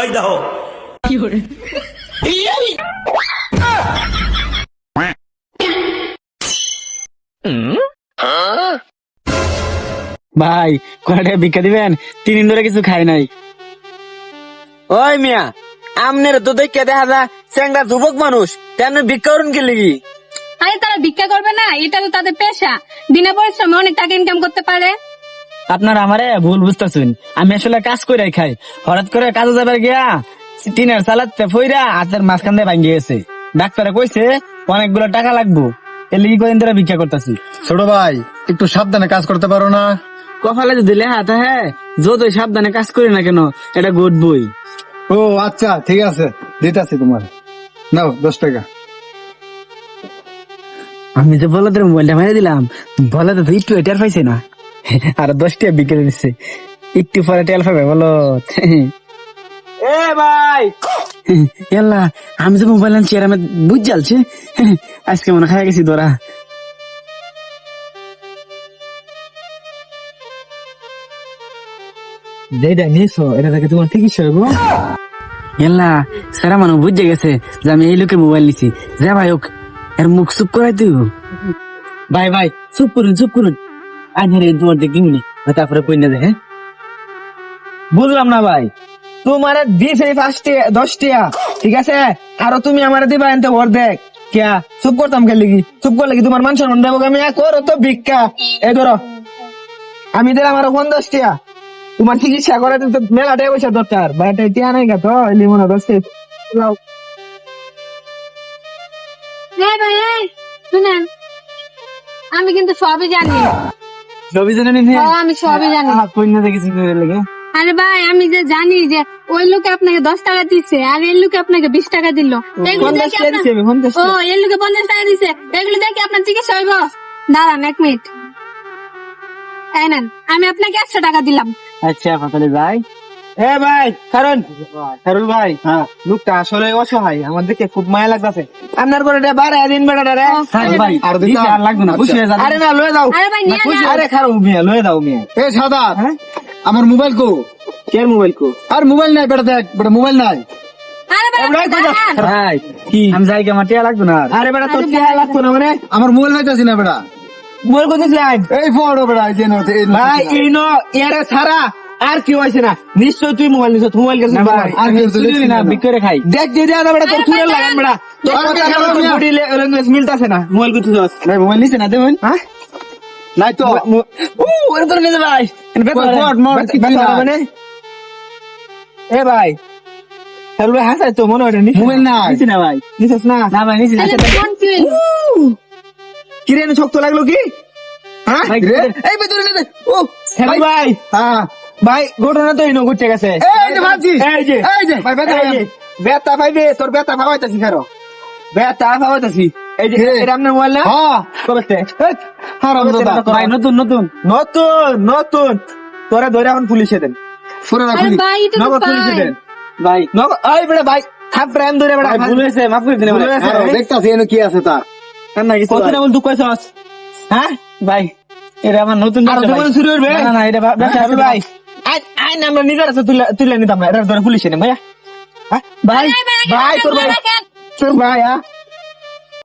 ওই ভাই কয়টা ভিক্ষা দিবেন? তিন দিন ধরে কিছু খাই নাই। ওই মিয়া আমনের তো দেখে দেখা যায় চ্যাংরা যুবক মানুষ তেমনি ভিক্ষা করুন কি লিগি? আরে তারা ভিক্ষা করবে না এটা তো তাদের পেশা। দিনে পরিশ্রমে অনেক টাকা ইনকাম করতে পারে। আপনার আমারে ভুল বুঝতেছেন। আমি আসলে কাজ করে খাই। হঠাৎ করে কাজে যাবার গিয়া টিনের চালাতে ফইরা হাতের মাঝখান দিয়ে ভাঙ্গি গেছে। ডাক্তারে কইছে অনেকগুলো টাকা লাগবো। এর লিগে কদিন ধরে ভিক্ষা করতেছি। ছোট ভাই একটু সাবধানে কাজ করতে পারো না। কপালে যদি লেখা হ্যাঁ যতই সাবধানে কাজ করি না কেন এটা গুড বই। ও আচ্ছা ঠিক আছে। দিতেছি তোমার। নাও দশ টাকা। আমি যে বলদের মোবাইলটা মেরে দিলাম বলে তো একটু এটার পাইছে না। আর দশটা বিকেলে দিচ্ছে একটু পরে টেল পাবে বলো। এ ভাই! এল্লা আমি যে মোবাইল আনছি আর আমি বুঝ জ্বালছে। আজকে মনে খাই গেছি তোরা যেটা নিয়েছো এটা দেখে তোমার চিকিৎসা হইব। এল্লা সারা মানুষ বুঝে গেছে যে আমি এই লোকের মোবাইল নিছি। যা ভাই হোক এর মুখ চুপ করাই দিও ভাই ভাই চুপ করুন চুপ করুন। আজ তোমার দেখি উনি তারপরে কইনা দেয় হ্যাঁ? বুঝলাম না ভাই। তোমার দিছে ফার্স্টে দশ টিয়া ঠিক আছে? আরও তুমি আমার দিবা দেখ। কিয়া? চুপ করতাম কি? চুপ করলে কি তোমার মান দেবো আমি? এক করো তো ভিক্ষা। এ ধরো। আমি দিলাম তোমার চিকিৎসা করে তো মেলা টাকা দরকার। বাইরে নাই গা তো এলি মনে দশ লাও। হ্যাঁ আমি কিন্তু সবই জানি। জানেন নি? আমি সবই জানি। দেখেছি লাগে আরে ভাই আমি যে জানি যে ওই লোকে আপনাকে দশ টাকা দিচ্ছে আর এই লোকে আপনাকে বিশ টাকা দিল। ও এই লোকে পঞ্চাশ টাকা দিচ্ছে এগুলো দেখে আপনার চিকিৎসা হইব? দাঁড়ান এক মিনিট। আমি আপনাকে একশো টাকা দিলাম। আচ্ছা যাই। এ ভাই কারণ কারুল ভাই হ্যাঁ লোকটা আসলে অসহায় আমার দেখে খুব মায়া লাগতেছে। আপনার করে বাড়া দিন বেড়া রে। ভাই আর আর দিতে দিতে আর লাগবে না আচ্ছা। যাবে আরে না লয়ে যাও। আরে ভাই নিয়ে আরে খারো মিয়া লয়ে যাও মিয়া। এ সাদা হ্যাঁ? আমার মোবাইল কো? কে মোবাইল কো? আর মোবাইল নাই বেটা দেখ বেটা মোবাইল নাই। আমি যাই আমার টিয়া লাগবে না আরে। বেটা তোর টিয়া লাগবে না মানে? আমার মোবাইল পাইতেছি না বেটা। মোবাইল কোথায় এই ফটো বেটা এই। ভাই এই ন এরে ছাড়া। আর কি হইছে না। নিশ্চয় তুই মোবাইল নিছ মোবাইল গেছে আর তো না। বিক্রে খাই। দেখ দে না বেটা তোর লাগান বেটা তোর কথা ভাই, বডি। ল্যাঙ্গুয়েজ মিলতাছে না মোবাইল ভাই মোবাইল নিছে না দেবেন হ্যাঁ? নাই তো। ও ওরে তোর নিতে ভাই। কিছু। মানে? এ ভাই হ্যালো ভাই হাসাই তো মনে হয় মোবাইল নাই। নিছি না ভাই। নিছিস না? না ভাই নিছি না। তাহলে ফোন কি হইল? শক্ত লাগল কি? হ্যাঁ? এই ভিতরে ও হ্যালো ভাই। হ্যাঁ। ভাই ঘটনা তো ইনো ঘটে গেছে। এই যে ভাবছি। এই যে। এই যে। ভাই বেতা তোর বেতা পাওয়াইতাছি ফেরো। বেতা পাওয়াইতাছি এই যে কে? এটা আপনার মোবাইল না? হ্যাঁ। হারাম দাদা ভাই নতুন নতুন। নতুন নতুন। তোরা ধরে এখন পুলিশে দেন। না। ভাই তো পুলিশে দেন। ভাই নগদ এই বেটা ভাই থাপ প্রেম ধরে বেটা ভুল হয়েছে মাফ করে দিন দেখতাছি এনে কি আছে তা কত না বল কইছস হ্যাঁ? ভাই এটা আমার নতুন আর শুরু করবে? না না, না এটা বা- আছে ভাই। আই আই না আমরা নিজের আছে তুলে নিতাম না এটা ধরে পুলিশে নেন ভাইয়া হ্যাঁ? ভাই ভাই, ভাই তোর ভাই তোর ভাই হ্যাঁ